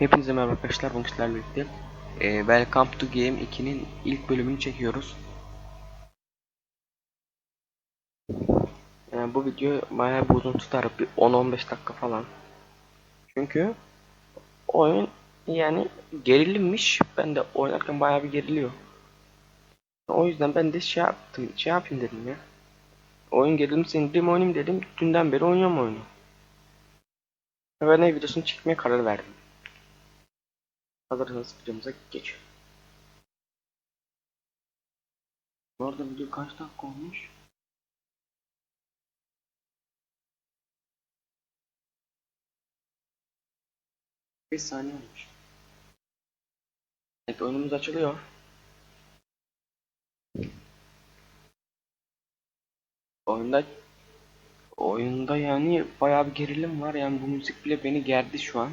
Hepinize merhaba arkadaşlar, bugün sizlerle birlikte e, Welcome to Game 2'nin ilk bölümünü çekiyoruz. Yani bu video bayağı bir uzun tutar, bir 10-15 dakika falan. Çünkü oyun yani gerilimmiş, ben de oynarken bayağı bir geriliyor. O yüzden ben de şey yaptım, şey yapayım dedim ya. Oyun gerilim sindireyim oynayayım dedim, dünden beri oynuyorum oyunu. Ve ne videosunu çekmeye karar verdim. Hazırsanız videomuza geç. Bu arada video kaç dakika olmuş? Beş saniye olmuş. Evet oyunumuz açılıyor. Oyunda oyunda yani bayağı bir gerilim var yani bu müzik bile beni gerdi şu an.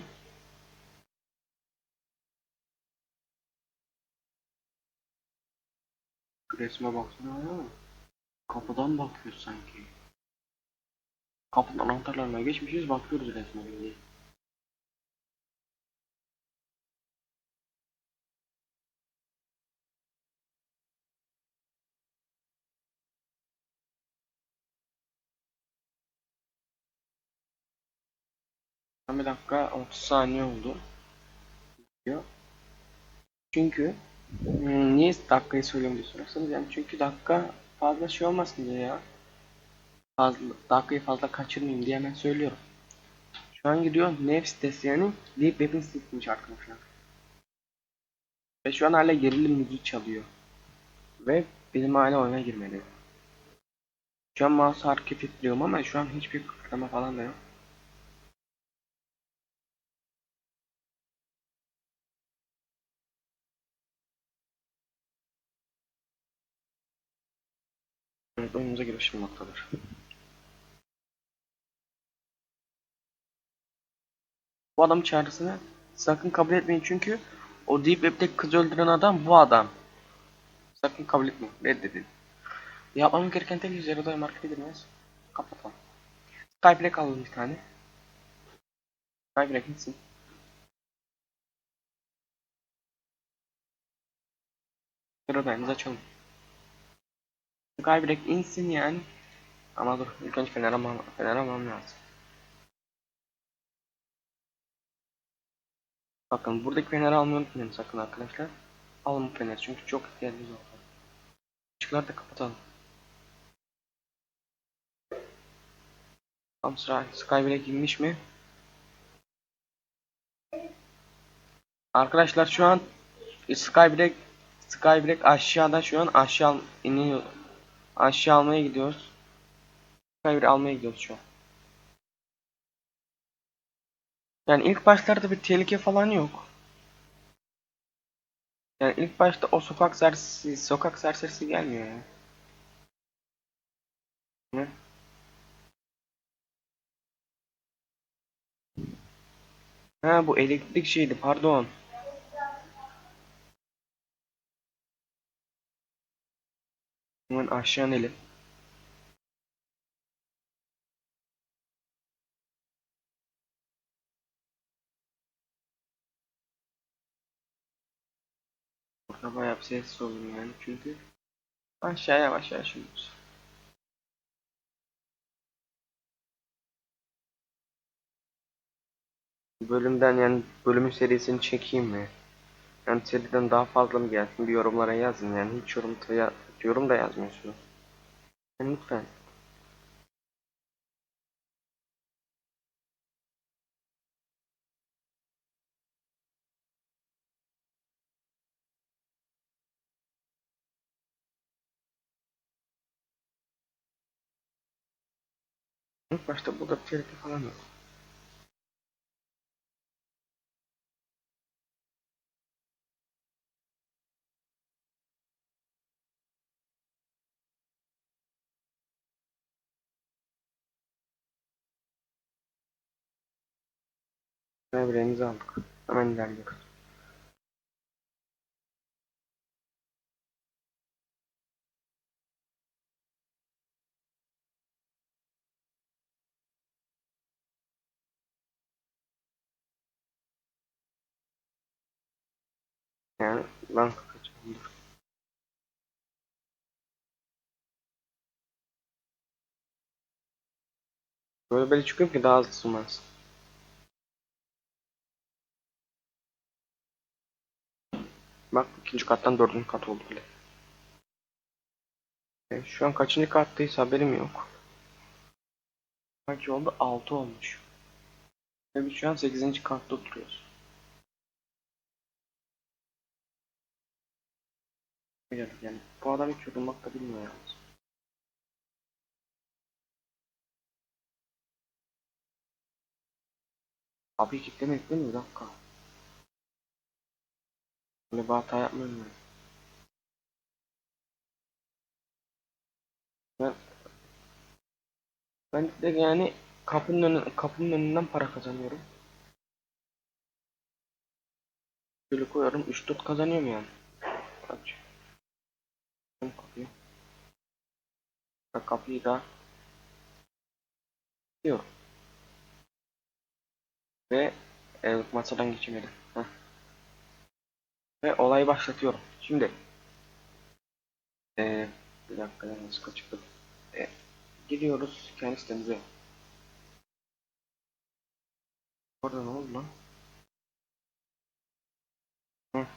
Resme baksana ya. Kapıdan bakıyoruz sanki. Kapının anahtarlarına geçmişiz bakıyoruz resme. böyle. Bir dakika 30 saniye oldu. Çünkü niye dakikayı söylüyorum diye sorarsanız yani çünkü dakika fazla şey olmasın diye ya. Fazla, dakikayı fazla kaçırmayayım diye hemen söylüyorum. Şu an gidiyor Nev sitesi yani Deep Web'in sitesiymiş arkadaşlar. Ve şu an hala gerilim müziği çalıyor. Ve benim hala oyuna girmedi. Şu an mouse hareket ettiriyorum ama şu an hiçbir kıpırdama falan da yok. Evet, oyunumuza noktadır. Bu adam çağrısını sakın kabul etmeyin çünkü o Deep Web'de kız öldüren adam bu adam. Sakın kabul etmeyin. Reddedin. Yapmam gereken tek üzere doyum market edilmez. Kapatalım. Skybreak alalım bir tane. Skybreak gitsin. Sıradayımızı açalım. Skybreak insin yani. Ama dur ilk önce fener almam, fener almam lazım. Bakın buradaki feneri almayı sakın arkadaşlar. Alın bu feneri çünkü çok ihtiyacınız oldu. Işıkları da kapatalım. Tam sıra Skybreak inmiş mi? Arkadaşlar şu an Skybreak Skybreak aşağıda şu an aşağı iniyor. Aşağı almaya gidiyoruz. Skybreak almaya gidiyoruz şu an. Yani ilk başlarda bir tehlike falan yok. Yani ilk başta o sokak serserisi, sokak serserisi gelmiyor ya. Ne? Ha bu elektrik şeydi pardon. Aşağı inelim. Burada bayağı bir ses oluyor yani çünkü aşağıya yavaş iniyoruz. Bölümden yani bölümün serisini çekeyim mi? Yani seriden daha fazla mı gelsin bir yorumlara yazın yani hiç yorum yorum da yazmıyorsunuz. Yani lütfen. İlk başta burada bir tehlike falan yok. Evrenizi aldık. Hemen ilerliyoruz. Yani banka kaçırılır. Böyle böyle çıkıyor ki daha hızlı sığmaz. Bak ikinci kattan dördüncü kat oldu bile. E, şu an kaçıncı kattayız haberim yok. Kaç oldu? 6 olmuş. Ve biz şu an 8. katta oturuyoruz. Yani, bu adam hiç yorulmak da bilmiyor yalnız. Abi kilitlemedik değil mi? Bir dakika. Bir hata yapmıyorum ben. Ben ben de yani kapının önü, kapının önünden para kazanıyorum. Şöyle koyuyorum 3-4 kazanıyorum yani. Aç. Kapıyı. Kapıyı da yok. Ve evet masadan geçemedim. Ve olayı başlatıyorum. Şimdi ee, bir dakika yalnız kaçırdım. E, gidiyoruz kendi sitemize. Orada ne oldu lan? Hı.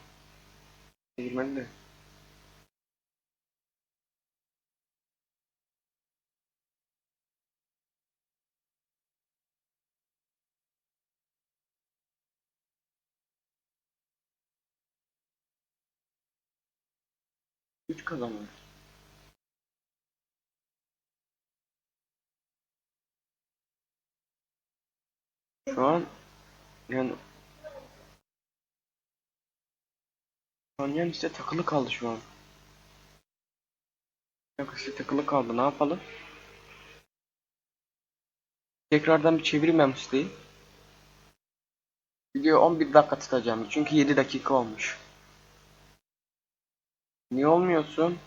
Girmedi de. Üç kazanıyoruz. Şu an yani şu an yani işte takılı kaldı şu an. Yok takılı kaldı. Ne yapalım? Tekrardan bir bu siteyi. Video 11 dakika tutacağım. Çünkü 7 dakika olmuş. Niye olmuyorsun?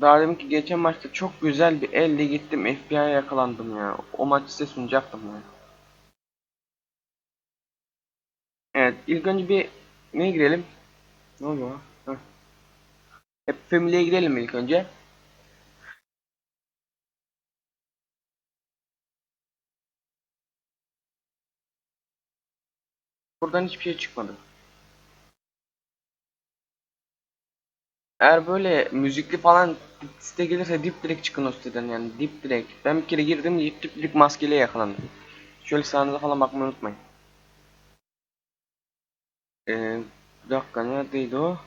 Daha demin geçen maçta çok güzel bir elle gittim FBI'ye yakalandım ya. O maçı size sunacaktım ya. Evet ilk önce bir neye girelim? Ne oluyor? Heh. Hep Family'ye girelim ilk önce. Buradan hiçbir şey çıkmadı. Eğer böyle müzikli falan site gelirse dip direkt çıkın o siteden yani dip direkt. Ben bir kere girdim dip direkt maskeyle yakalandım. Şöyle sağınıza falan bakmayı unutmayın. Ee, bir dakika neredeydi o?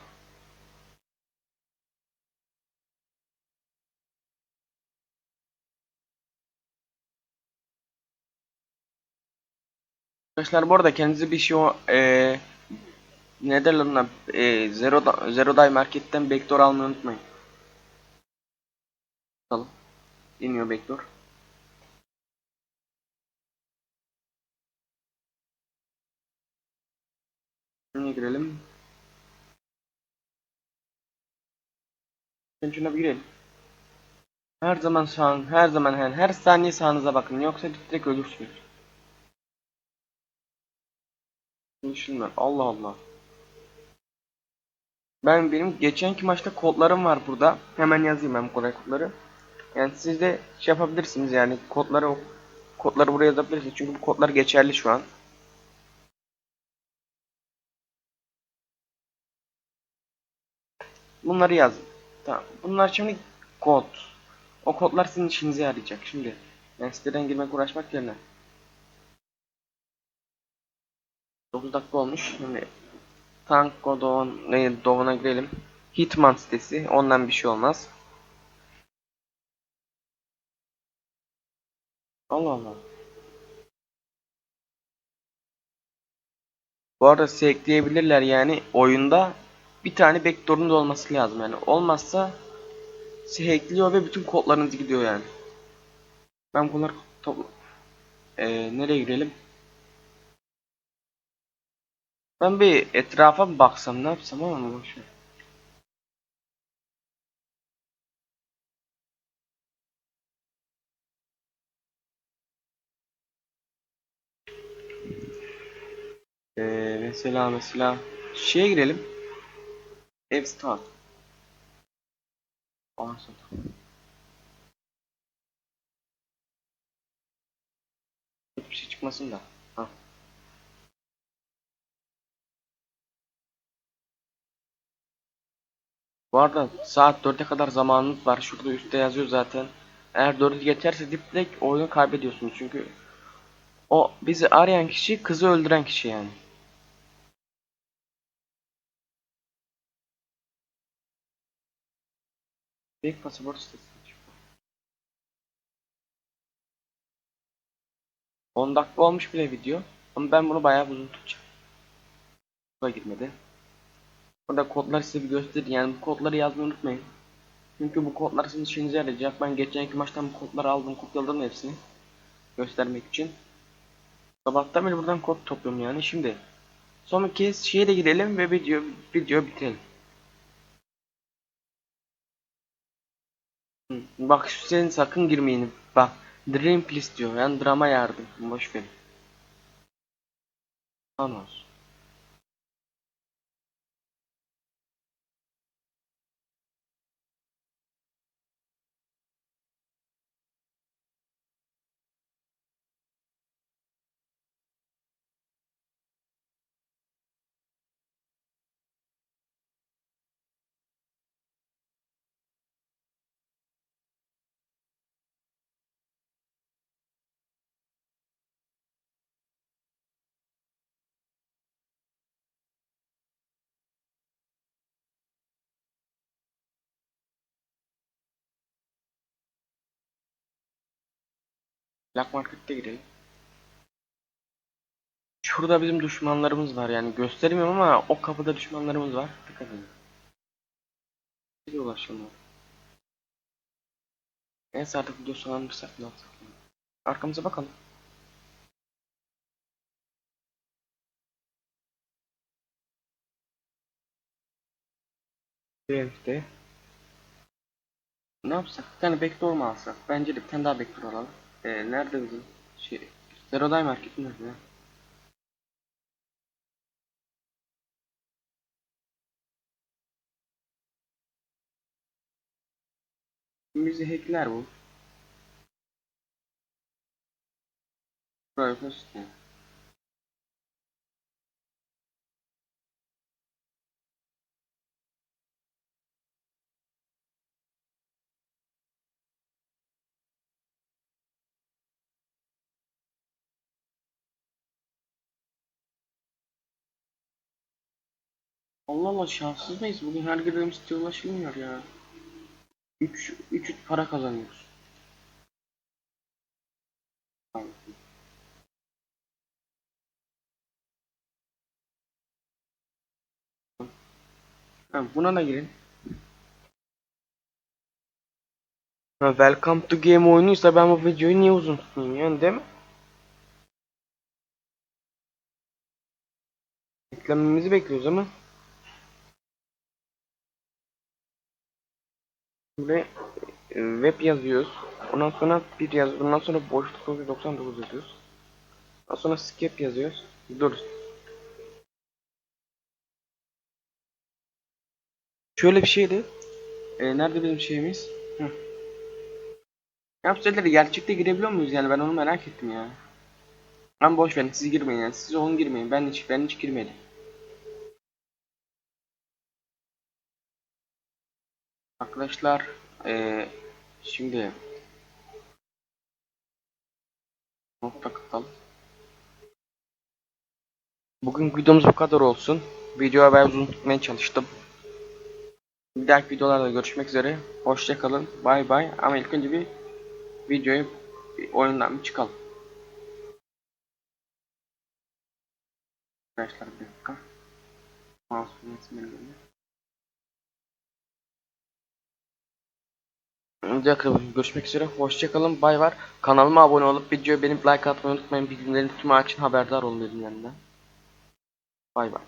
Arkadaşlar bu arada kendinize bir şey o ee, ne derler ona ee, Zero, da, Zero Day Market'ten backdoor almayı unutmayın. Bakalım. İniyor backdoor. Şuna girelim. Şuna bir girelim. Her zaman sağ, her zaman her, her saniye sağınıza bakın yoksa direkt ölürsünüz. Düşünme. Allah Allah. Ben benim geçenki maçta kodlarım var burada. Hemen yazayım ben kolay kodları. Yani siz de şey yapabilirsiniz yani kodları kodları buraya yazabilirsiniz. Çünkü bu kodlar geçerli şu an. Bunları yaz. Tamam. Bunlar şimdi kod. O kodlar sizin işinize yarayacak şimdi. Yani siteden girmek uğraşmak yerine. 9 dakika olmuş. Şimdi Tanko Doğan, ne Doğan'a girelim. Hitman sitesi. Ondan bir şey olmaz. Allah Allah. Bu arada size ekleyebilirler yani oyunda bir tane backdoor'un da olması lazım yani. Olmazsa size hackliyor ve bütün kodlarınız gidiyor yani. Ben bunları topla... Ee, nereye girelim? Ben bir etrafa baksam ne yapsam ama boşver. Ee, mesela mesela şeye girelim. Ev start. Sonra. Hiçbir şey çıkmasın da. Bu arada saat 4'e kadar zamanınız var. Şurada üstte yazıyor zaten. Eğer 4'ü geçerse diptek oyunu kaybediyorsunuz. Çünkü o bizi arayan kişi kızı öldüren kişi yani. Büyük pasaport sitesi. 10 dakika olmuş bile video. Ama ben bunu bayağı uzun tutacağım. Bu da girmedi. Burada kodları size bir göstereyim. Yani bu kodları yazmayı unutmayın. Çünkü bu kodlar sizin işinize yarayacak. Ben geçen iki maçtan bu kodları aldım, kopyaladım hepsini. Göstermek için. Sabahtan beri buradan kod topluyorum yani. Şimdi son bir kez şeye de gidelim ve video video bitirelim. Bak şu senin sakın girmeyin. Bak Dream Please diyor. Yani drama yardım. Boş verin. Thanos. Black Market'te girelim. Şurada bizim düşmanlarımız var yani göstermiyorum ama o kapıda düşmanlarımız var. Dikkat edin. Bir ulaşalım. Neyse artık video sonlandırsak ne yapsak? Arkamıza bakalım. BF'de Ne yapsak? Bir tane backdoor mu alsak? Bence de bir tane daha backdoor alalım. Ee, nerede bizim şey? Zero Day Market nerede? Bizi hackler bu. Böyle işte. Allah Allah şanssız mıyız? Bugün her girdiğimiz siteye ulaşılmıyor ya. 3 3 para kazanıyoruz. Ha, buna da girin. Ha, Welcome to Game oyunuysa ben bu videoyu niye uzun tutayım yani değil mi? Beklememizi bekliyoruz ama. Buraya e, web yazıyoruz. Ondan sonra bir yaz. Ondan sonra boşluk 99 yazıyoruz. Ondan sonra skip yazıyoruz. Dur. Şöyle bir şeydi. E, nerede bizim şeyimiz? Hı. Yapsaydılar gerçekte girebiliyor muyuz yani ben onu merak ettim ya. Ben boş verin siz girmeyin yani siz onu girmeyin ben hiç ben hiç girmedim. Arkadaşlar eee şimdi nokta kapatalım. Bugün videomuz bu kadar olsun. Videoyu ben uzun tutmaya çalıştım. Bir dahaki videolarda görüşmek üzere. Hoşça kalın. Bay bay. Ama ilk önce bir videoyu bir oyundan bir çıkalım. Arkadaşlar bir dakika. Mouse'un ismini dakika görüşmek üzere. Hoşça kalın. Bay var. Kanalıma abone olup videoyu benim like atmayı unutmayın. Bildirimlerini tüm açın haberdar olun yanımda. Bay bay.